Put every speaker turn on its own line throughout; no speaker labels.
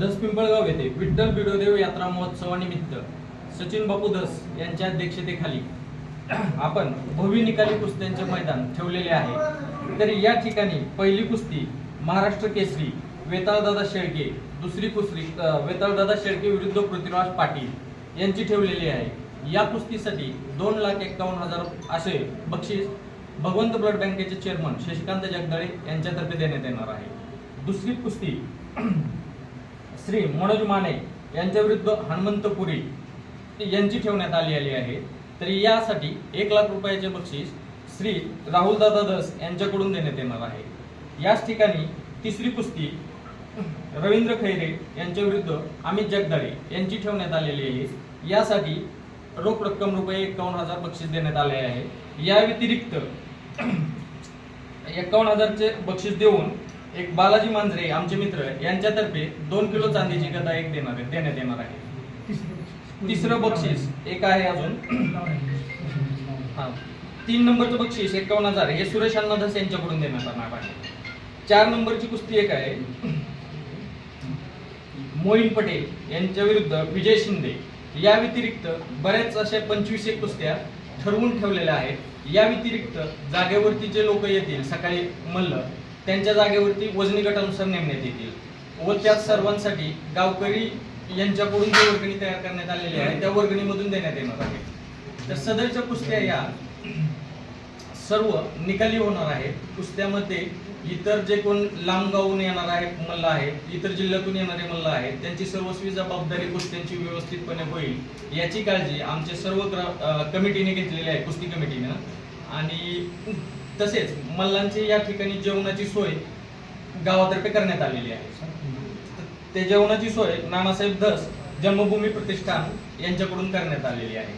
दस पिंपळगाव येथे विठ्ठल बिडोदेव यात्रा महोत्सवानिमित्त सचिन बापू दस यांच्या अध्यक्षतेखाली आपण भव्य निकाली कुस्त्यांचे मैदान ठेवलेले आहे. तर या ठिकाणी पहिली कुस्ती महाराष्ट्र केसरी वेताळदादा शेळके दुसरी कुस्ती वेताळदादा शेळके विरुद्ध पृथ्वीराज पाटील यांची ठेवलेली आहे. या कुस्तीसाठी दोन लाख एक्कावन्न हजार असे बक्षीस भगवंत ब्लड बँकेचे चेअरमन शशिकांत जगदाळे यांच्यातर्फे देण्यात येणार आहे. दुसरी कुस्ती श्री मनोज माने यांच्याविरुद्ध हनुमंतपुरी यांची ठेवण्यात आली आली आहे. तर यासाठी एक लाख रुपयाचे बक्षीस श्री राहुलदादा दस यांच्याकडून देण्यात येणार आहे. याच ठिकाणी तिसरी कुस्ती रवींद्र खैरे यांच्याविरुद्ध अमित जगदाळे यांची ठेवण्यात आलेली आहे. यासाठी रोख रक्कम रुपये एकावन्न हजार बक्षीस देण्यात आले आहे. या व्यतिरिक्त एकावन्न हजारचे बक्षीस देऊन एक बालाजी मांजरे आमचे मित्र यांच्यातर्फे दोन किलो चांदीची गदा एक देणार आहे देण्यात येणार आहे. तिसरं बक्षीस एक आहे अजून. हा. तीन नंबरचं बक्षीस एकावन्न हजार हे सुरेश अण्णा यांच्याकडून देण्यात येणार आहे. चार नंबरची कुस्ती एक आहे. मोईन पटेल यांच्या विरुद्ध विजय शिंदे. या व्यतिरिक्त बऱ्याच अशा पंचवीस एक कुस्त्या ठरवून ठेवलेल्या आहेत. या व्यतिरिक्त जागेवरती जे लोक येतील सकाळी मल्ल त्यांच्या जागेवरती वजनी गटानुसार नेमण्यात येतील व त्याच सर्वांसाठी गावकरी यांच्याकडून जी वर्गणी तयार करण्यात आलेली आहे त्या वर्गणीमधून देण्यात येणार आहे. तर सदरच्या कुस्त्या या सर्व निकाली होणार आहेत. कुस्त्यामध्ये इतर जे कोण लांबगावून येणार आहेत मल्ल आहेत इतर जिल्ह्यातून येणारे मल्ल आहेत त्यांची सर्वस्वी जबाबदारी कुस्त्यांची व्यवस्थितपणे होईल याची काळजी आमचे सर्व कमिटीने घेतलेली आहे कुस्ती कमिटीनं. आणि तसेच मल्लांची या ठिकाणी जेवणाची सोय गावातर्फे करण्यात आलेली आहे. ते जेवणाची सोय नानासाहेब धस जन्मभूमी प्रतिष्ठान यांच्याकडून करण्यात आलेली आहे.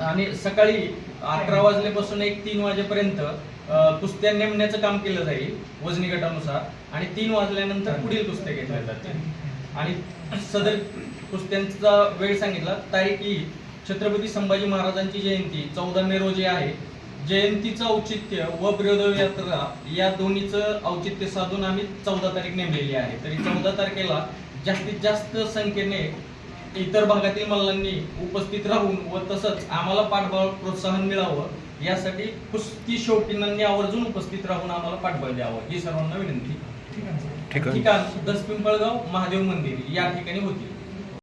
आणि सकाळी अकरा वाजल्यापासून एक तीन वाजेपर्यंत कुस्त्या नेमण्याचं काम केलं जाईल वजनी गटानुसार आणि तीन वाजल्यानंतर पुढील कुस्त्या घेतल्या जातील. आणि सदर कुस्त्यांचा वेळ सांगितला तारीख ही छत्रपती संभाजी महाराजांची जयंती चौदा मे रोजी आहे. जयंतीचं औचित्य व ब्रयोदय यात्रा या दोन्हीचं औचित्य साधून आम्ही चौदा तारीख नेमलेली आहे. तरी चौदा तारखेला जास्तीत जास्त संख्येने इतर भागातील मल्लांनी उपस्थित राहून व तसंच आम्हाला पाठबळ प्रोत्साहन मिळावं यासाठी कुस्ती शौकीनांनी आवर्जून उपस्थित राहून आम्हाला पाठबळ द्यावं ही सर्वांना विनंती. ठिकाण दस पिंपळगाव महादेव मंदिर या ठिकाणी होती.